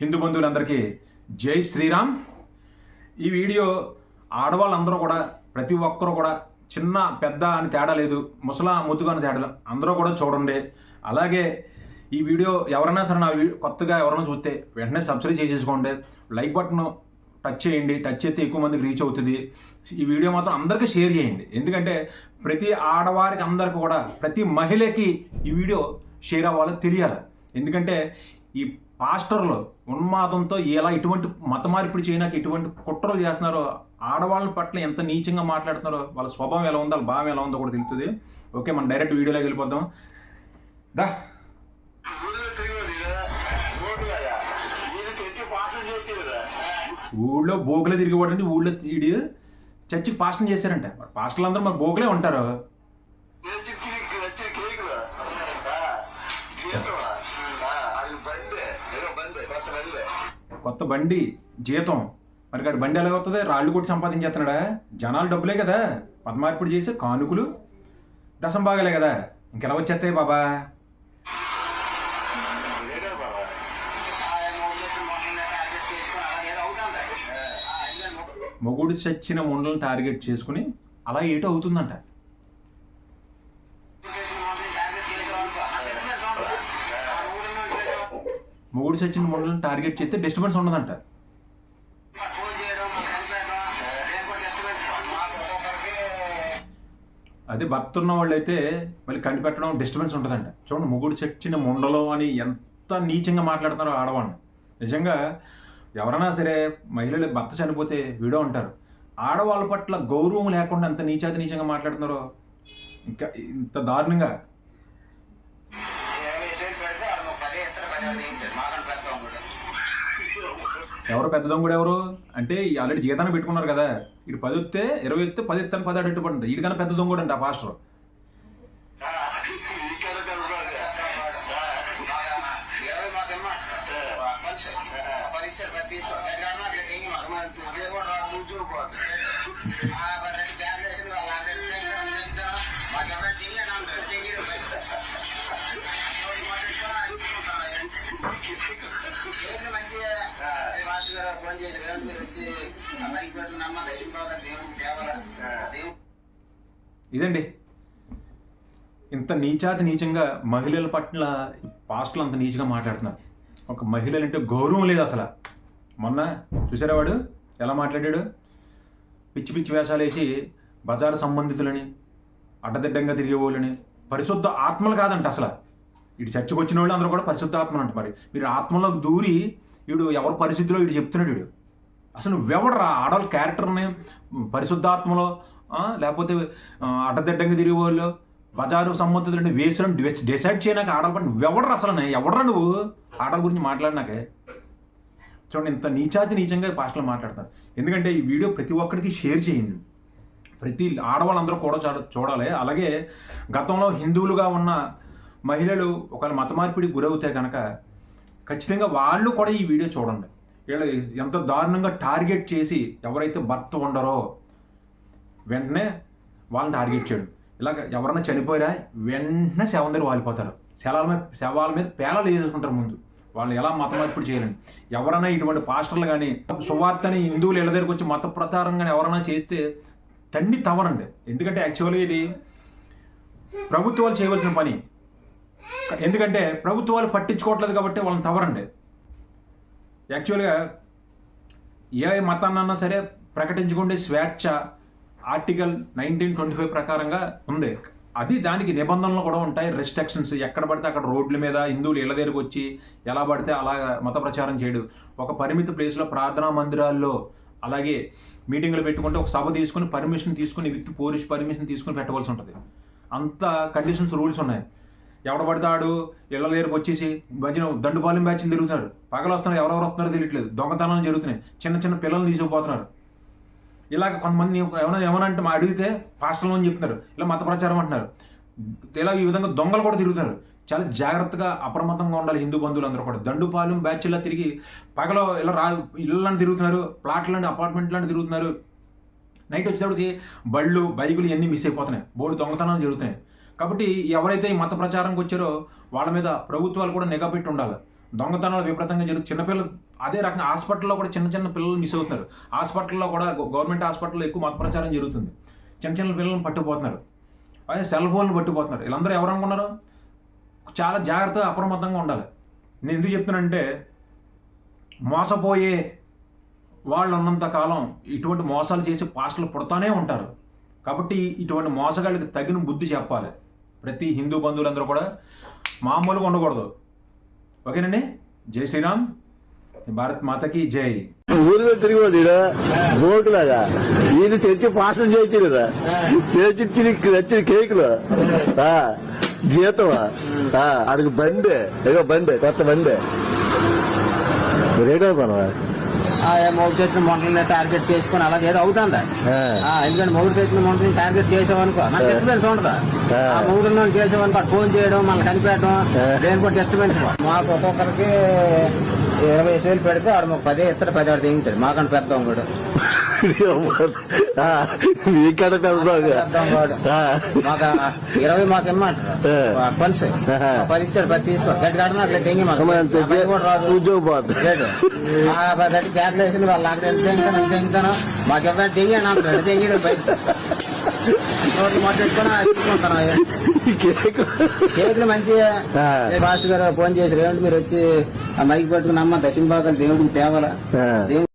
హిందూ బంధువులందరికీ జై శ్రీరామ్. ఈ వీడియో ఆడవాళ్ళందరూ కూడా ప్రతి ఒక్కరూ కూడా చిన్న పెద్ద అని తేడా లేదు. ముసలా ముతుగా అని తేడా అందరూ కూడా చూడండి. అలాగే ఈ వీడియో ఎవరైనా సరే నా కొత్తగా ఎవరైనా చూస్తే వెంటనే సబ్స్క్రైబ్ చేసేసుకోండి. లైక్ బటన్ టచ్ చేయండి. టచ్ చేస్తే ఎక్కువ మందికి రీచ్ అవుతుంది. ఈ వీడియో మాత్రం అందరికీ షేర్ చేయండి. ఎందుకంటే ప్రతి ఆడవారికి అందరికీ కూడా ప్రతి మహిళకి ఈ వీడియో షేర్ అవ్వాలో తెలియాలి. ఎందుకంటే ఈ పాస్టర్లు ఉన్మాదంతో ఎలా ఇటువంటి మత మార్పిడి చేయడానికి ఎటువంటి కుట్రలు చేస్తున్నారో ఆడవాళ్ళ పట్ల ఎంత నీచంగా మాట్లాడుతున్నారో వాళ్ళ స్వభావం ఎలా ఉందో వాళ్ళ భావం ఎలా ఉందో కూడా తెలుస్తుంది. ఓకే మనం డైరెక్ట్ వీడియోలోకి వెళ్ళిపోదాం. దా. ఊళ్ళో ఊళ్ళో బోగులే తిరిగిపోవడండి ఊళ్ళో ఇడి చర్చికి పాస్టర్ని చేశారంట. పాస్టర్లు అందరూ మరి బోగులే ఉంటారు. కొత్త బండి జీతం. మరి కాడు బండి ఎలా అవుతుంది రాళ్ళు కొట్టి సంపాదించేస్తున్నాడా జనాలు డబ్బులే కదా. మత చేసే చేసి కానుకలు దశం బాగాలే కదా. ఇంకెలా వచ్చేస్తాయి బాబా బాబా? మొగుడు చచ్చిన ముండలను టార్గెట్ చేసుకుని అలా ఏటో అవుతుందంట. మొగుడు చచ్చిన ముండలను టార్గెట్ చేస్తే డిస్టర్బెన్స్ ఉండదంట. అదే భర్త ఉన్న వాళ్ళు అయితే మళ్ళీ కనిపెట్టడం డిస్టర్బెన్స్ ఉంటుందంట చూడండి మొగుడు చచ్చిన ముండలో అని ఎంత నీచంగా మాట్లాడుతున్నారో ఆడవాళ్ళు. నిజంగా ఎవరైనా సరే మహిళలు భర్త చనిపోతే వీడో ఉంటారు ఆడవాళ్ళ పట్ల గౌరవం లేకుండా ఎంత నీచాతి నీచంగా మాట్లాడుతున్నారో. ఇంకా ఇంత దారుణంగా ఎవరు పెద్ద దొంగడు ఎవరు? అంటే ఆల్రెడీ జీతాన్ని పెట్టుకున్నారు కదా. ఇటు పది వస్తే ఇరవై వస్తే పది ఎత్తాను పది అడ్డు పడుతుంది వీడికన్నా పెద్ద దొంగడు అంట ఆ పాస్టర్ ఫోన్ చేసి మీరు వచ్చి దేవుడు. ఇదండి. ఇంత నీచాతి నీచంగా మహిళల పట్ల ఈ పాస్టర్లు అంత నీచంగా మాట్లాడుతున్నారు. ఒక మహిళలంటే గౌరవం లేదు అసలు. మొన్న చూసారా వాడు? ఎలా మాట్లాడాడు? పిచ్చి పిచ్చి వేషాలు వేసి బజారు సంబంధితులని అడ్డదిడ్డంగా తిరిగే వాళ్ళని పరిశుద్ధ ఆత్మలు కాదంట అసలు. ఇటు చర్చకు వచ్చిన వాళ్ళు అందరూ కూడా పరిశుద్ధాత్మ అంట మరి. మీరు ఆత్మలోకి దూరి వీడు ఎవరి పరిస్థితిలో వీడు చెప్తున్నాడు వీడు అసలు నువ్వెవడరా ఆడవాళ్ళ క్యారెక్టర్ని పరిశుద్ధాత్మలో లేకపోతే అడ్డదిడ్డంగా తిరిగే వాళ్ళు బజారు సంబంధితులు వేసిన డిసైడ్ చేయడానికి ఆడాలి పని నువ్వెవడరా అసలు? ఎవడరా నువ్వు? ఆడల గురించి మాట్లాడినాకే. చూడండి ఇంత నీచాతి నీచంగా పాస్టర్లు మాట్లాడతారు. ఎందుకంటే ఈ వీడియో ప్రతి ఒక్కరికి షేర్ చేయండి. ప్రతి ఆడవాళ్ళందరూ కూడా చూడ చూడాలి. అలాగే గతంలో హిందువులుగా ఉన్న మహిళలు ఒకవేళ మత మార్పిడికి గురవుతే కనుక ఖచ్చితంగా వాళ్ళు కూడా ఈ వీడియో చూడండి. వీళ్ళు ఎంత దారుణంగా టార్గెట్ చేసి ఎవరైతే భర్త ఉండరో వెంటనే వాళ్ళని టార్గెట్ చేయడం. ఇలాగ ఎవరైనా చనిపోయారా వెంటనే శవం దగ్గర వాలిపోతారు. శవాల మీద శవాల మీద పేలాలు వేసేసుకుంటారు ముందు. వాళ్ళు ఎలా మత మార్పిడి చేయాలండి ఎవరైనా ఇటువంటి పాస్టర్లు కానీ సువార్తని హిందువులు ఇళ్ళ దగ్గరికి వచ్చి మత ప్రచారంగా ఎవరైనా చేస్తే తండ్రి తవనండి ఎందుకంటే యాక్చువల్గా ఇది ప్రభుత్వాలు చేయవలసిన పని. ఎందుకంటే ప్రభుత్వాలు పట్టించుకోవట్లేదు కాబట్టి వాళ్ళని తవరండి యాక్చువల్గా ఏ మతాన్నన్నా సరే ప్రకటించుకుంటే స్వేచ్ఛ ఆర్టికల్ నైన్టీన్ ట్వంటీ ఫైవ్ ప్రకారంగా ఉంది. అది దానికి నిబంధనలు కూడా ఉంటాయి. రెస్ట్రిక్షన్స్ ఎక్కడ పడితే అక్కడ రోడ్ల మీద హిందువులు ఇళ్ళ దగ్గరికి వచ్చి ఎలా పడితే అలా మత ప్రచారం చేయడు. ఒక పరిమిత ప్లేస్లో ప్రార్థనా మందిరాల్లో అలాగే మీటింగ్లు పెట్టుకుంటే ఒక సభ తీసుకుని పర్మిషన్ తీసుకుని విత్ పోలీస్ పర్మిషన్ తీసుకుని పెట్టవలసి ఉంటుంది. అంత కండిషన్స్ రూల్స్ ఉన్నాయి. ఎవడ పడతాడు? ఇళ్ళ దగ్గరకు వచ్చేసి మధ్యన దండుపాలెం బ్యాచ్లు తిరుగుతున్నారు. పగలు వస్తున్నారు ఎవరెవరు వస్తున్నారో తెలియట్లేదు. దొంగతనాలు జరుగుతున్నాయి. చిన్న చిన్న పిల్లలు తీసుకుపోతున్నారు. ఇలాగ కొంతమంది ఏమైనా ఏమైనా మా అడిగితే పాస్టర్లు అని చెప్తున్నారు. ఇలా మత ప్రచారం అంటున్నారు. ఇలా ఈ విధంగా దొంగలు కూడా తిరుగుతారు చాలా జాగ్రత్తగా అప్రమత్తంగా ఉండాలి హిందూ బంధువులు అందరూ కూడా. దండుపాలెం బ్యాచ్లా తిరిగి పగలో ఇలా రా ఇళ్ళని తిరుగుతున్నారు ప్లాట్లని అపార్ట్మెంట్లాంటి తిరుగుతున్నారు. నైట్ వచ్చేటప్పటికి బళ్ళు బైకులు ఇవన్నీ మిస్ అయిపోతున్నాయి. బోర్డు దొంగతనాలు జరుగుతున్నాయి. కాబట్టి ఎవరైతే ఈ మత ప్రచారంకి వచ్చారో వాళ్ళ మీద ప్రభుత్వాలు కూడా నిఘా పెట్టి ఉండాలి. దొంగతనాలు విపరీతంగా జరుగుతుంది చిన్నపిల్లలు అదే రకంగా హాస్పిటల్లో కూడా చిన్న చిన్న పిల్లలు మిస్ అవుతున్నారు. హాస్పిటల్లో కూడా గవర్నమెంట్ హాస్పిటల్లో ఎక్కువ మత ప్రచారం జరుగుతుంది. చిన్న చిన్న పిల్లలను పట్టుకుపోతున్నారు. అదే సెల్ ఫోన్లు పట్టుకుపోతున్నారు. వీళ్ళందరూ ఎవరు అనుకున్నారు? చాలా జాగ్రత్తగా అప్రమత్తంగా ఉండాలి. నేను ఎందుకు చెప్తున్నానంటే మోసపోయే వాళ్ళు ఉన్నంత కాలం ఇటువంటి మోసాలు చేసి పాస్టర్లు పుడతానే ఉంటారు. కాబట్టి ఇటువంటి మోసగాళ్ళకి తగిన బుద్ధి చెప్పాలి. ప్రతి హిందూ బంధువులందరూ కూడా మామూలుగా ఉండకూడదు. ఓకేనండి? జై శ్రీరామ్. భారత్ మాతకి జై. ఊరిలో తిరిగి ఈడ రోడ్లాగా ఈయన తెచ్చి పాఠం చేయించి కదా? చేసి తిరిగి తెచ్చిన కేకులు. జీతమా అడిగి బండి. ఏదో బండి కొత్త బండి. రేడో పనవా మూడు చేసిన మంటలని టార్గెట్ చేసుకుని అలాగే ఏదో అవుతుందా. ఎందుకంటే మూడు చేసిన మంటలను టార్గెట్ చేసామనుకో మనకి డిస్టర్బెన్స్ ఉండదా. ఆ. మూడు చేసామనుకో ఫోన్ చేయడం మనల్ని కనిపెట్టడం. దేని కూడా డిస్టర్బెన్స్ మాకు ఒక్కొక్కరికి ఇరవై వేలు పెడితే ఆడు మాకు పదే ఇస్తారు పది ఆడు దిగుతాడు మాకంటే పెద్ద కూడా ఇరవై మాకు ఇమ్మంటారు. పది ఇచ్చాడు పది తీసుకో గట్టి కాడన అట్లా తెంగి మాకు ఆ పది కూడా ఉద్యోగం క్యాట్లు వేసిన వాళ్ళు అక్కడ ఎంత మాకు ఎవరైనా బయట తీసుకుంటాను కేకు కేకులు మంచిగా గారు ఫోన్ చేసి ఏమంటే మీరు వచ్చి ఆ మైక్ పట్టుకుని అమ్మ దశమ భాగాలు దేవుడికి తేవాలా. దేవుడు